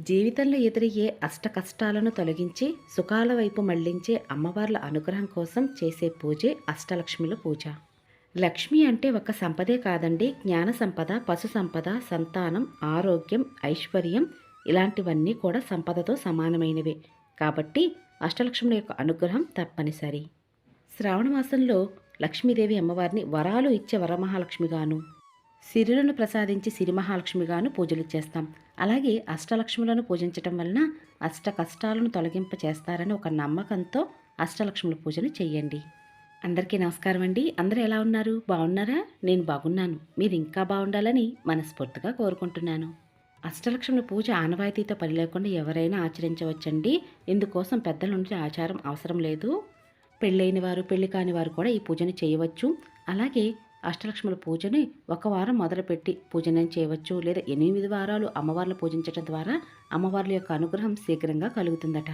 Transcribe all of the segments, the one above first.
జీవితంలో ఎదురయ్యే అష్ట కష్టాలను తొలగించి సుఖాల వైపు మళ్ళించే అమ్మవార్ల అనుగ్రహం కోసం చేసే పూజే అష్టలక్ష్మిల పూజ. లక్ష్మి అంటే ఒక సంపదే కాదండి. జ్ఞాన సంపద పశు సంపద సంతానం ఆరోగ్యం ఐశ్వర్యం ఇలాంటివన్నీ కూడా సంపదతో సమానమైనవే. కాబట్టి అష్టలక్ష్ముల యొక్క అనుగ్రహం తప్పనిసరి. శ్రావణ మాసంలో లక్ష్మీదేవి అమ్మవారిని వరాలు ఇచ్చే వరమహాలక్ష్మిగాను సిరులను ప్రసాదించి సిరిమహాలక్ష్మిగాను పూజలు చేస్తాం. అలాగే అష్టలక్ష్ములను పూజించటం వలన అష్ట కష్టాలను తొలగింప చేస్తారని ఒక నమ్మకంతో అష్టలక్ష్ముల పూజను చేయండి. అందరికీ నమస్కారం అండి. అందరూ ఎలా ఉన్నారు? బాగున్నారా? నేను బాగున్నాను. మీరు ఇంకా బాగుండాలని మనస్ఫూర్తిగా కోరుకుంటున్నాను. అష్టలక్ష్ముల పూజ ఆనవాయితీతో పని లేకుండా ఎవరైనా ఆచరించవచ్చండి. ఇందుకోసం పెద్దల నుండి ఆచారం అవసరం లేదు. పెళ్ళైన వారు పెళ్ళి కాని వారు కూడా ఈ పూజను చేయవచ్చు. అలాగే అష్టలక్ష్ముల పూజని ఒక వారం మొదలుపెట్టి పూజనం చేయవచ్చు లేదా ఎనిమిది వారాలు అమ్మవార్లను పూజించడం ద్వారా అమ్మవార్ల యొక్క అనుగ్రహం శీఘ్రంగా కలుగుతుందట.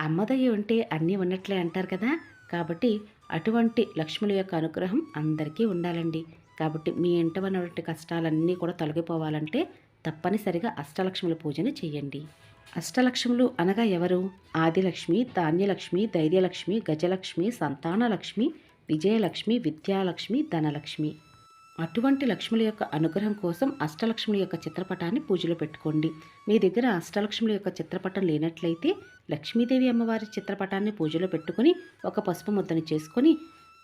అమ్మదయ్య ఉంటే అన్నీ ఉన్నట్లే అంటారు కదా. కాబట్టి అటువంటి లక్ష్ముల యొక్క అనుగ్రహం అందరికీ ఉండాలండి. కాబట్టి మీ ఇంట ఉన్నటువంటి కష్టాలన్నీ కూడా తొలగిపోవాలంటే తప్పనిసరిగా అష్టలక్ష్ముల పూజను చేయండి. అష్టలక్ష్ములు అనగా ఎవరు? ఆదిలక్ష్మి ధాన్యలక్ష్మి ధైర్యలక్ష్మి గజలక్ష్మి సంతానలక్ష్మి విజయలక్ష్మి విద్యాలక్ష్మి ధనలక్ష్మి. అటువంటి లక్ష్ముల యొక్క అనుగ్రహం కోసం అష్టలక్ష్ముల యొక్క చిత్రపటాన్ని పూజలో పెట్టుకోండి. మీ దగ్గర అష్టలక్ష్ముల యొక్క చిత్రపటం లేనట్లయితే లక్ష్మీదేవి అమ్మవారి చిత్రపటాన్ని పూజలో పెట్టుకొని ఒక పసుపు ముద్దను చేసుకొని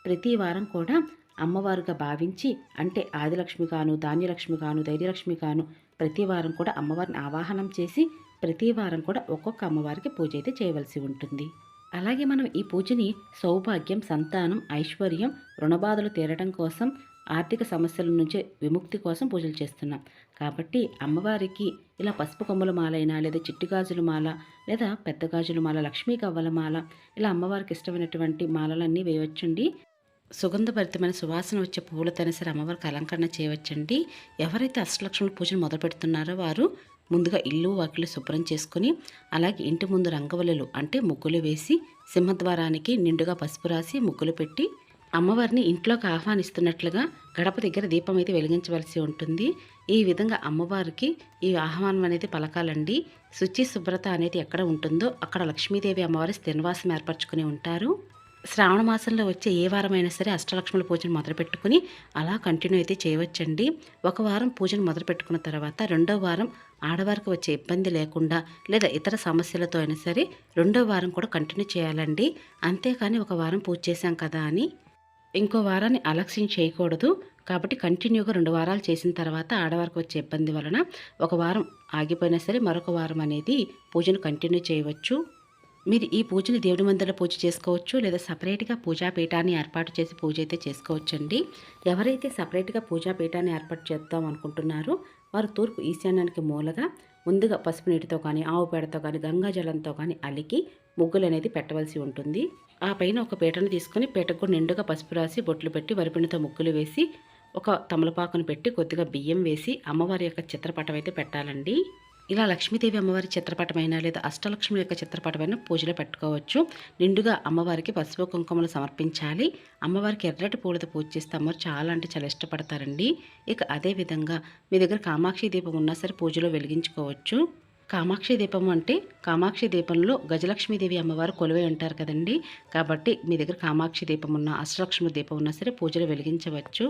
ప్రతి వారం కూడా అమ్మవారుగా భావించి అంటే ఆదిలక్ష్మి గాను ధాన్యలక్ష్మి గాను ధైర్యలక్ష్మి గాను ప్రతి వారం కూడా అమ్మవారిని ఆవాహనం చేసి ప్రతి వారం కూడా ఒక్కొక్క అమ్మవారికి పూజ అయితే చేయవలసి ఉంటుంది. అలాగే మనం ఈ పూజని సౌభాగ్యం సంతానం ఐశ్వర్యం రుణబాధలు తీరడం కోసం ఆర్థిక సమస్యల నుంచి విముక్తి కోసం పూజలు చేస్తున్నాం. కాబట్టి అమ్మవారికి ఇలా పసుపు కొమ్మల మాలైనా లేదా చిట్టి గాజుల మాల లేదా పెద్ద గాజుల మాల లక్ష్మీ కవ్వల మాల ఇలా అమ్మవారికి ఇష్టమైనటువంటి మాలలన్నీ వేయవచ్చండి. సుగంధభరితమైన సువాసన వచ్చే పువ్వులతోనే సరే అమ్మవారికి అలంకరణ చేయవచ్చండి. ఎవరైతే అష్టలక్ష్మి పూజను మొదలు పెడుతున్నారో వారు ముందుగా ఇల్లు వాకిలు శుభ్రం చేసుకొని అలాగే ఇంటి ముందు రంగవల్లులు అంటే ముగ్గులు వేసి సింహద్వారానికి నిండుగా పసుపు రాసి ముగ్గులు పెట్టి అమ్మవారిని ఇంట్లోకి ఆహ్వానిస్తున్నట్లుగా గడప దగ్గర దీపం అయితే వెలిగించవలసి ఉంటుంది. ఈ విధంగా అమ్మవారికి ఈ ఆహ్వానం అనేది పలకాలండి. శుచి శుభ్రత అనేది ఎక్కడ ఉంటుందో అక్కడ లక్ష్మీదేవి అమ్మవారి స్థిరవాసం ఏర్పరచుకుని ఉంటారు. శ్రావణ మాసంలో వచ్చే ఏ వారమైనా సరే అష్టలక్ష్ముల పూజను మొదలుపెట్టుకుని అలా కంటిన్యూ అయితే చేయవచ్చండి. ఒక వారం పూజను మొదలు పెట్టుకున్న తర్వాత రెండో వారం ఆడవారికి వచ్చే ఇబ్బంది లేకుండా లేదా ఇతర సమస్యలతో అయినా సరే రెండో వారం కూడా కంటిన్యూ చేయాలండి. అంతేకాని ఒక వారం పూజ చేశాం కదా అని. ఇంకో వారాన్ని అలక్ష్యం చేయకూడదు. కాబట్టి కంటిన్యూగా రెండు వారాలు చేసిన తర్వాత ఆడవారికి వచ్చే ఇబ్బంది వలన ఒక వారం ఆగిపోయినా సరే మరొక వారం అనేది పూజను కంటిన్యూ చేయవచ్చు. మీరు ఈ పూజని దేవుడి మందిలో పూజ చేసుకోవచ్చు లేదా సపరేట్గా పూజా పీఠాన్ని ఏర్పాటు చేసి పూజ అయితే చేసుకోవచ్చండి. ఎవరైతే సపరేట్గా పూజా పీఠాన్ని ఏర్పాటు చేద్దాం అనుకుంటున్నారో వారు తూర్పు ఈశాన్యానికి మూలగా ముందుగా పసుపు నీటితో కానీ ఆవు పేడతో కానీ గంగా జలంతో కానీ అలికి ముగ్గులు అనేది పెట్టవలసి ఉంటుంది. ఆ పైన ఒక పీటను తీసుకొని పీటకు నిండుగా పసుపు రాసి బొట్లు పెట్టి వరిపిండితో ముగ్గులు వేసి ఒక తమలపాకును పెట్టి కొద్దిగా బియ్యం వేసి అమ్మవారి యొక్క చిత్రపటం అయితే పెట్టాలండి. ఇలా లక్ష్మీదేవి అమ్మవారి చిత్రపటమైన లేదా అష్టలక్ష్మి యొక్క చిత్రపటమైన పూజలో పెట్టుకోవచ్చు. నిండుగా అమ్మవారికి పసుపు కుంకుమలు సమర్పించాలి. అమ్మవారికి ఎర్రటి పూలతో పూజ చేస్తే అమ్మవారు చాలా అంటే చాలా ఇష్టపడతారండి. ఇక అదే విధంగా మీ దగ్గర కామాక్షి దీపం ఉన్నా సరే పూజలో వెలిగించుకోవచ్చు. కామాక్షి దీపం అంటే కామాక్షి దీపంలో గజలక్ష్మీదేవి అమ్మవారు కొలువై ఉంటారు కదండి. కాబట్టి మీ దగ్గర కామాక్షి దీపం ఉన్న అష్టలక్ష్మి దీపం ఉన్నా సరే పూజలు వెలిగించవచ్చు.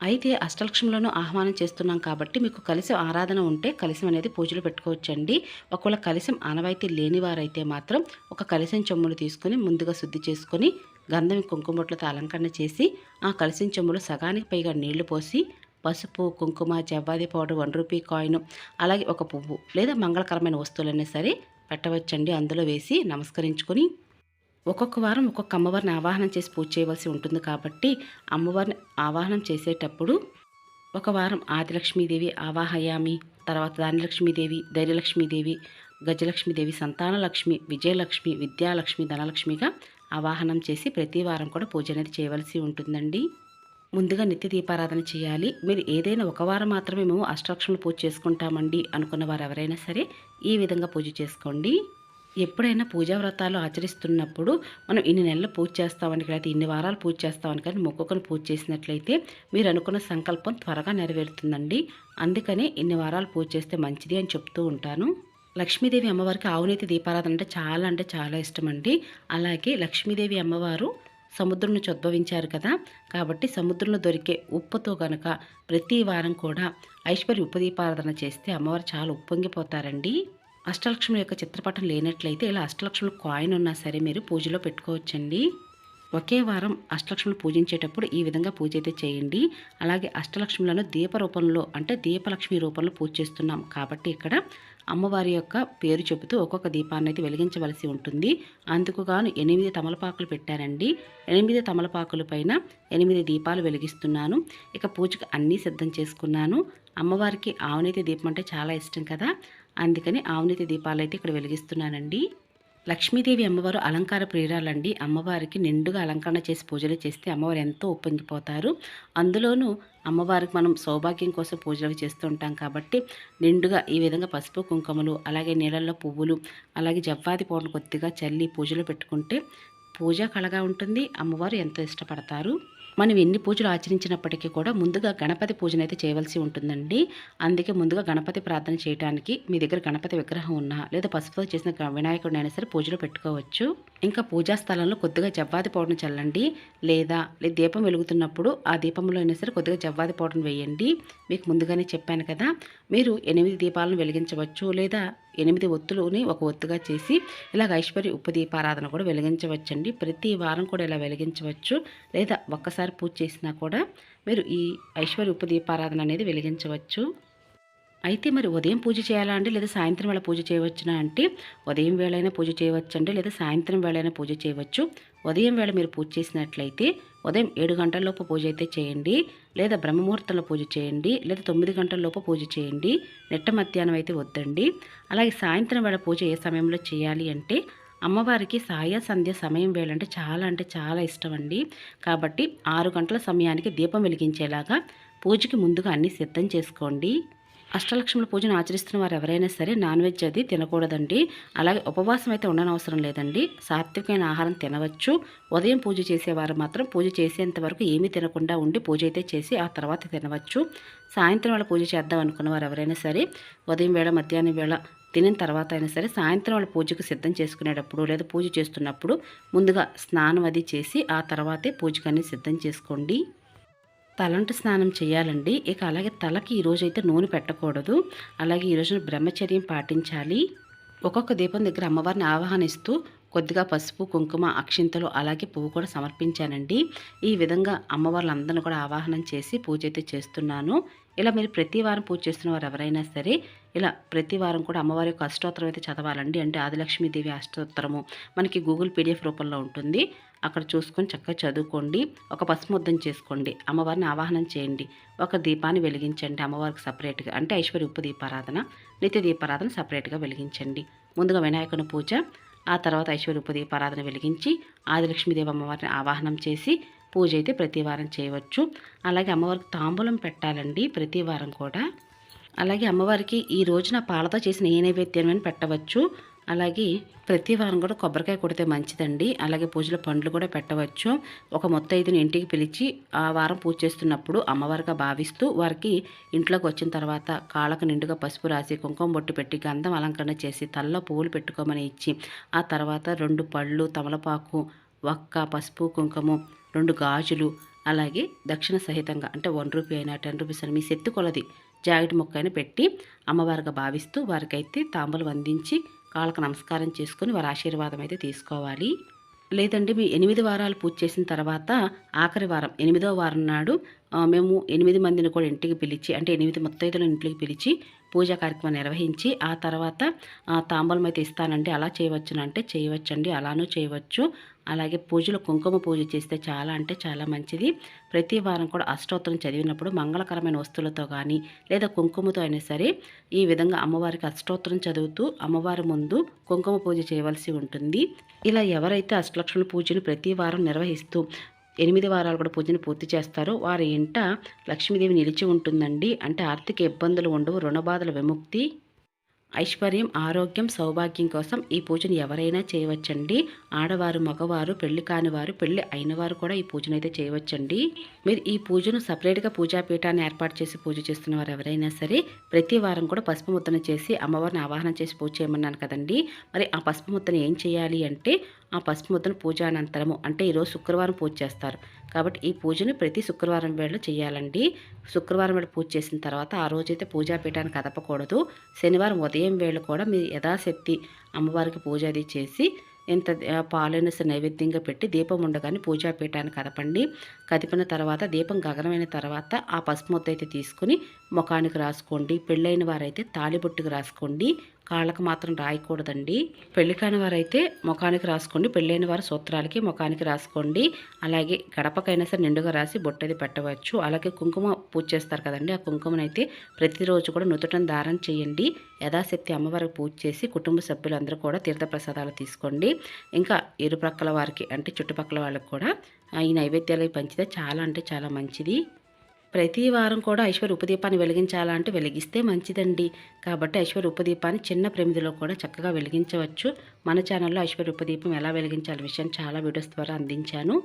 అయితే అష్టలక్ష్మిలోనూ ఆహ్వానం చేస్తున్నాం కాబట్టి మీకు కలిసం ఆరాధన ఉంటే కలిసం అనేది పూజలు పెట్టుకోవచ్చండి. ఒకవేళ కలిసం ఆనవాయితీ లేని వారైతే మాత్రం ఒక కలిసం చెమ్ములు తీసుకొని ముందుగా శుద్ధి చేసుకొని గంధం కుంకుమట్లతో అలంకరణ చేసి ఆ కలిసిన చెమ్ములు సగానికి పైగా నీళ్ళు పోసి పసుపు కుంకుమ జవ్వాది పౌడర్ వన్ రూపీ కాయిన్ అలాగే ఒక పువ్వు లేదా మంగళకరమైన వస్తువులైనా సరే పెట్టవచ్చండి. అందులో వేసి నమస్కరించుకొని ఒక్కొక్క వారం ఒక్కొక్క అమ్మవారిని ఆవాహనం చేసి పూజ చేయవలసి ఉంటుంది కాబట్టి అమ్మవారిని ఆవాహనం చేసేటప్పుడు ఒక వారం ఆదిలక్ష్మీదేవి ఆవాహయామి తర్వాత ధాన్యలక్ష్మీదేవి ధైర్యలక్ష్మీదేవి గజలక్ష్మీదేవి సంతానలక్ష్మి విజయలక్ష్మి విద్యాలక్ష్మి ధనలక్ష్మిగా ఆవాహనం చేసి ప్రతి వారం కూడా పూజ అనేది చేయవలసి ఉంటుందండి. ముందుగా నిత్య దీపారాధన చేయాలి. మీరు ఏదైనా ఒక వారం మాత్రమే మేము అష్టలక్ష్ములు పూజ చేసుకుంటామండి అనుకున్న వారు ఎవరైనా సరే ఈ విధంగా పూజ చేసుకోండి. ఎప్పుడైనా పూజా వ్రతాలు ఆచరిస్తున్నప్పుడు మనం ఇన్ని నెలలు పూజ చేస్తామని లేకపోతే ఇన్ని వారాలు పూజ చేస్తామని కానీ మొక్కుకొని పూజ చేసినట్లయితే మీరు అనుకున్న సంకల్పం త్వరగా నెరవేరుతుందండి. అందుకనే ఇన్ని వారాలు పూజ చేస్తే మంచిది అని చెప్తూ ఉంటాను. లక్ష్మీదేవి అమ్మవారికి ఆవునేతి దీపారాధన అంటే చాలా అంటే చాలా ఇష్టం అండి అలాగే లక్ష్మీదేవి అమ్మవారు సముద్రం నుంచి ఉద్భవించారు కదా కాబట్టి సముద్రంలో దొరికే ఉప్పుతో గనక ప్రతి వారం కూడా ఐశ్వర్య ఉప్పు దీపారాధన చేస్తే అమ్మవారు చాలా ఉప్పొంగిపోతారండి. అష్టలక్ష్మి యొక్క చిత్రపటం లేనట్లయితే ఇలా అష్టలక్ష్మి కాయిన్ ఉన్నా సరే మీరు పూజలో పెట్టుకోవచ్చండి. ఒకే వారం అష్టలక్ష్మిని పూజించేటప్పుడు ఈ విధంగా పూజ అయితే చేయండి. అలాగే అష్టలక్ష్ములను దీప రూపంలో అంటే దీపలక్ష్మి రూపంలో పూజ చేస్తున్నాం కాబట్టి ఇక్కడ అమ్మవారి యొక్క పేరు చెబుతూ ఒక్కొక్క దీపాన్ని అయితే వెలిగించవలసి ఉంటుంది. అందుకు గాను ఎనిమిది తమలపాకులు పెట్టానండి. ఎనిమిది తమలపాకుల పైన ఎనిమిది దీపాలు వెలిగిస్తున్నాను. ఇక పూజకు అన్నీ సిద్ధం చేసుకున్నాను. అమ్మవారికి ఆవునైతే దీపం అంటే చాలా ఇష్టం కదా. అందుకని ఆవునీతి దీపాలు అయితే ఇక్కడ వెలిగిస్తున్నానండి. లక్ష్మీదేవి అమ్మవారు అలంకార ప్రియురాలండి. అమ్మవారికి నిండుగా అలంకరణ చేసి పూజలు చేస్తే అమ్మవారు ఎంతో ఉప్పొంగిపోతారు. అందులోనూ అమ్మవారికి మనం సౌభాగ్యం కోసం పూజలు చేస్తూ ఉంటాం కాబట్టి నిండుగా ఈ విధంగా పసుపు కుంకుమలు అలాగే నీళ్ళల్లో పువ్వులు అలాగే జవ్వాది పౌడర్ కొద్దిగా చల్లి పూజలు పెట్టుకుంటే పూజ కళగా ఉంటుంది. అమ్మవారు ఎంతో ఇష్టపడతారు. మనం ఎన్ని పూజలు ఆచరించినప్పటికీ కూడా ముందుగా గణపతి పూజను అయితే చేయవలసి ఉంటుందండి. అందుకే ముందుగా గణపతి ప్రార్థన చేయడానికి మీ దగ్గర గణపతి విగ్రహం ఉన్నా లేదా పసుపుతో చేసిన గ- వినాయకుడినైనా సరే పూజలో పెట్టుకోవచ్చు. ఇంకా పూజా స్థలంలో కొద్దిగా జవ్వాది పౌడర్ని చల్లండి. లేదా లేదా దీపం వెలుగుతున్నప్పుడు ఆ దీపంలో అయినా సరే కొద్దిగా జవ్వాది పౌడర్ని వేయండి. మీకు ముందుగానే చెప్పాను కదా మీరు ఎనిమిది దీపాలను వెలిగించవచ్చు లేదా ఎనిమిది ఒత్తులని ఒక ఒత్తుగా చేసి ఇలాగ ఐశ్వర్య ఉపదీపారాధన కూడా వెలిగించవచ్చండి. ప్రతి వారం కూడా ఇలా వెలిగించవచ్చు. లేదా ఒక్కసారి పూజ చేసినా కూడా మీరు ఈ ఐశ్వర్య ఉపదీపారాధన అనేది వెలిగించవచ్చు. అయితే మరి ఉదయం పూజ చేయాలా అండి? లేదా సాయంత్రం వేళ పూజ చేయవచ్చునా అంటే ఉదయం వేళైనా పూజ చేయవచ్చండి. లేదా సాయంత్రం వేళైనా పూజ చేయవచ్చు. ఉదయం వేళ మీరు పూజ చేసినట్లయితే ఉదయం ఏడు గంటలలోపు పూజ అయితే చేయండి లేదా బ్రహ్మముహూర్తంలో పూజ చేయండి లేదా తొమ్మిది గంటలలోపు పూజ చేయండి నెట్ట మధ్యాహ్నం అయితే వద్దండి. అలాగే సాయంత్రం వేళ పూజ ఏ సమయంలో చేయాలి అంటే అమ్మవారికి సాయ సంధ్య సమయం వేలంటే చాలా అంటే చాలా ఇష్టం అండి. కాబట్టి ఆరు గంటల సమయానికి దీపం వెలిగించేలాగా పూజకి ముందుగా అన్నీ సిద్ధం చేసుకోండి. అష్టలక్ష్ముల పూజను ఆచరిస్తున్న వారు ఎవరైనా సరే నాన్ వెజ్ అది తినకూడదండి. అలాగే ఉపవాసం అయితే ఉండనవసరం లేదండి. సాత్వికమైన ఆహారం తినవచ్చు. ఉదయం పూజ చేసేవారు మాత్రం పూజ చేసేంత వరకు ఏమీ తినకుండా ఉండి పూజ అయితే చేసి ఆ తర్వాత తినవచ్చు. సాయంత్రం వేళ పూజ చేద్దాం అనుకున్న వారు ఎవరైనా సరే ఉదయం వేళ మధ్యాహ్నం వేళ తినిన తర్వాత అయినా సరే సాయంత్రం వాళ్ళ పూజకు సిద్ధం చేసుకునేటప్పుడు లేదా పూజ చేస్తున్నప్పుడు ముందుగా స్నానం అది చేసి ఆ తర్వాతే పూజకు సిద్ధం చేసుకోండి. తలంటు స్నానం చేయాలండి. ఇక అలాగే తలకి ఈరోజు అయితే నూనె పెట్టకూడదు. అలాగే ఈరోజు బ్రహ్మచర్యం పాటించాలి. ఒక్కొక్క దీపం దగ్గర అమ్మవారిని ఆవాహనిస్తూ కొద్దిగా పసుపు కుంకుమ అక్షింతలు అలాగే పువ్వు కూడా సమర్పించానండి. ఈ విధంగా అమ్మవార్లందరినీ కూడా ఆవాహనం చేసి పూజ అయితే చేస్తున్నాను. ఇలా మీరు ప్రతి వారం పూజ చేస్తున్న వారు ఎవరైనా సరే ఇలా ప్రతి వారం కూడా అమ్మవారి యొక్క అష్టోత్తరం అయితే చదవాలండి. అంటే ఆదిలక్ష్మీదేవి అష్టోత్తరము మనకి గూగుల్ పీడిఎఫ్ రూపంలో ఉంటుంది. అక్కడ చూసుకొని చక్కగా చదువుకోండి. ఒక పసుముద్దం చేసుకోండి. అమ్మవారిని ఆవాహనం చేయండి. ఒక దీపాన్ని వెలిగించండి అమ్మవారికి సపరేట్గా. అంటే ఐశ్వర్య ఉప్పు దీపారాధన నిత్య దీపారాధన సపరేట్గా వెలిగించండి. ముందుగా వినాయకుని పూజ ఆ తర్వాత ఐశ్వర్య ఉప్పు దీపారాధన వెలిగించి ఆదిలక్ష్మీదేవి అమ్మవారిని ఆవాహనం చేసి పూజ అయితే ప్రతి వారం చేయవచ్చు. అలాగే అమ్మవారికి తాంబూలం పెట్టాలండి ప్రతి వారం కూడా. అలాగే అమ్మవారికి ఈ రోజున పాలతో చేసిన ఏ నైవేద్యం అని పెట్టవచ్చు. అలాగే ప్రతి వారం కూడా కొబ్బరికాయ కొడితే మంచిదండి. అలాగే పూజలో పండ్లు కూడా పెట్టవచ్చు. ఒక మొత్తైదుని ఇంటికి పిలిచి ఆ వారం పూజ చేస్తున్నప్పుడు అమ్మవారిగా భావిస్తూ వారికి ఇంట్లోకి వచ్చిన తర్వాత కాళ్ళకు నిండుగా పసుపు రాసి కుంకుమ బొట్టు పెట్టి గంధం అలంకరణ చేసి తలలో పువ్వులు పెట్టుకోమని ఇచ్చి ఆ తర్వాత రెండు పళ్ళు తమలపాకు వక్క పసుపు కుంకుమ రెండు గాజులు అలాగే దక్షిణ సహితంగా అంటే వన్ రూపీ అయినా టెన్ రూపీస్ అయినా మీ శక్తి కొలది జాకెట్ మొక్క అయినా పెట్టి అమ్మవారిగా భావిస్తూ వారికైతే తాంబూలు అందించి వాళ్ళకి నమస్కారం చేసుకొని వారి ఆశీర్వాదం అయితే తీసుకోవాలి. లేదండి మీ ఎనిమిది వారాలు పూజ చేసిన తర్వాత ఆఖరి వారం ఎనిమిదో వారం నాడు మేము ఎనిమిది మందిని కూడా ఇంటికి పిలిచి అంటే ఎనిమిది ముత్తైదులను ఇంటికి పిలిచి పూజా కార్యక్రమం నిర్వహించి ఆ తర్వాత తాంబూలం అయితే ఇస్తానండి అలా చేయవచ్చునంటే చేయవచ్చండి అలానూ చేయవచ్చు. అలాగే పూజలు కుంకుమ పూజ చేస్తే చాలా అంటే చాలా మంచిది. ప్రతి వారం కూడా అష్టోత్తరం చదివినప్పుడు మంగళకరమైన వస్తువులతో కానీ లేదా కుంకుమతో అయినా సరే ఈ విధంగా అమ్మవారికి అష్టోత్తరం చదువుతూ అమ్మవారి ముందు కుంకుమ పూజ చేయవలసి ఉంటుంది. ఇలా ఎవరైతే అష్టలక్ష్మి పూజను ప్రతి వారం నిర్వహిస్తూ ఎనిమిది వారాలు కూడా పూజను పూర్తి చేస్తారో వారి ఇంట లక్ష్మీదేవి నిలిచి ఉంటుందండి. అంటే ఆర్థిక ఇబ్బందులు ఉండవు రుణబాధల విముక్తి ఐశ్వర్యం ఆరోగ్యం సౌభాగ్యం కోసం ఈ పూజను ఎవరైనా చేయవచ్చండి. ఆడవారు మగవారు పెళ్ళి కానివారు పెళ్ళి అయినవారు కూడా ఈ పూజను అయితే చేయవచ్చండి. మీరు ఈ పూజను సపరేట్గా పూజాపీఠాన్ని ఏర్పాటు చేసి పూజ చేస్తున్న వారు ఎవరైనా సరే ప్రతి వారం కూడా పసుపు ముద్దను చేసి అమ్మవారిని ఆవాహనం చేసి పూజ చేయమన్నాను కదండి. మరి ఆ పసుపు ముద్దను ఏం చేయాలి అంటే ఆ పసుపు ముద్దను పూజ అనంతరము అంటే ఈరోజు శుక్రవారం పూజ చేస్తారు. కాబట్టి ఈ పూజను ప్రతి శుక్రవారం వేళ చేయాలండి. శుక్రవారం వేళ పూజ చేసిన తర్వాత ఆ రోజైతే పూజాపీఠాన్ని కదపకూడదు. శనివారం ఉదయం వేళ కూడా మీరు యథాశక్తి అమ్మవారికి పూజ అది చేసి ఇంత పాలైన నైవేద్యంగా పెట్టి దీపం ఉండగానే పూజాపీఠాన్ని కదపండి. కదిపిన తర్వాత దీపం గగనమైన తర్వాత ఆ పసుపు ముద్ద అయితే తీసుకుని ముఖానికి రాసుకోండి. పెళ్ళైన వారైతే తాళిబొట్టుకు రాసుకోండి. కాళ్ళకు మాత్రం రాయకూడదండి. పెళ్ళి కాని వారైతే ముఖానికి రాసుకోండి. పెళ్ళైన వారు సూత్రాలకి ముఖానికి రాసుకోండి. అలాగే గడపకైనా సరే నిండుగా రాసి బొట్టది పెట్టవచ్చు. అలాగే కుంకుమ పూజ చేస్తారు కదండి. ఆ కుంకుమనైతే ప్రతిరోజు కూడా నుదుటను దారం చేయండి. యథాశక్తి అమ్మవారికి పూజ చేసి కుటుంబ సభ్యులందరూ కూడా తీర్థప్రసాదాలు తీసుకోండి. ఇంకా ఇరుప్రక్కల వారికి అంటే చుట్టుపక్కల వాళ్ళకి కూడా ఆ, ఈ నైవేద్యాలు పంచితే చాలా అంటే చాలా మంచిది. ప్రతి వారం కూడా ఐశ్వర్య ఉపదీపాన్ని వెలిగించాలంటే వెలిగిస్తే మంచిదండి. కాబట్టి ఐశ్వర్య ఉపదీపాన్ని చిన్న ప్రమిదిలో కూడా చక్కగా వెలిగించవచ్చు. మన ఛానల్లో ఐశ్వర్య ఉపదీపం ఎలా వెలిగించాలి విషయం చాలా వీడియోస్ ద్వారా అందించాను.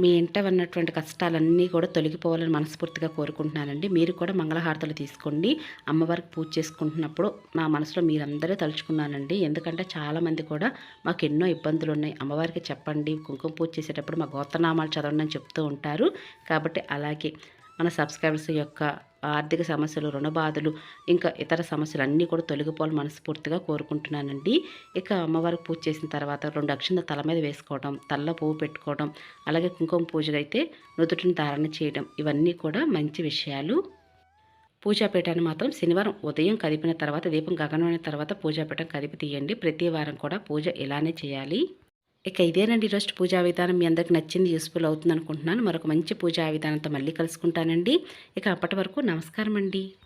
మీ ఇంట ఉన్నటువంటి కష్టాలన్నీ కూడా తొలగిపోవాలని మనస్ఫూర్తిగా కోరుకుంటున్నానండి. మీరు కూడా మంగళహారతలు తీసుకోండి. అమ్మవారికి పూజ చేసుకుంటున్నప్పుడు నా మనసులో మీరందరూ తలుచుకున్నానండి. ఎందుకంటే చాలామంది కూడా మాకు ఎన్నో ఇబ్బందులు ఉన్నాయి. అమ్మవారికి చెప్పండి కుంకుమ పూజ చేసేటప్పుడు మా గోత్రనామాలు చదవండి అని చెప్తూ ఉంటారు. కాబట్టి అలాగే మన సబ్స్క్రైబర్స్ యొక్క ఆర్థిక సమస్యలు రుణ బాధలు ఇంకా ఇతర సమస్యలు అన్నీ కూడా తొలగిపోవాలని మనస్ఫూర్తిగా కోరుకుంటున్నానండి. ఇక అమ్మవారికి పూజ చేసిన తర్వాత రెండు అక్షంత తల మీద వేసుకోవడం తల్ల పువ్వు పెట్టుకోవడం అలాగే కుంకుమ పూజలు అయితే నుదుటిని ధారణ చేయడం ఇవన్నీ కూడా మంచి విషయాలు. పూజాపీఠాన్ని మాత్రం శనివారం ఉదయం కదిపిన తర్వాత దీపం గగనమైన తర్వాత పూజాపీఠం కదిపి తీయండి. ప్రతి వారం కూడా పూజ ఇలానే చేయాలి. ఇక ఇదేనండి ఈరోజు పూజా విధానం. మీ అందరికి నచ్చింది యూస్ఫుల్ అవుతుంది అనుకుంటున్నాను మరొక మంచి పూజా విధానంతో మళ్ళీ కలుసుకుంటానండి. ఇక అప్పటి వరకు నమస్కారం అండి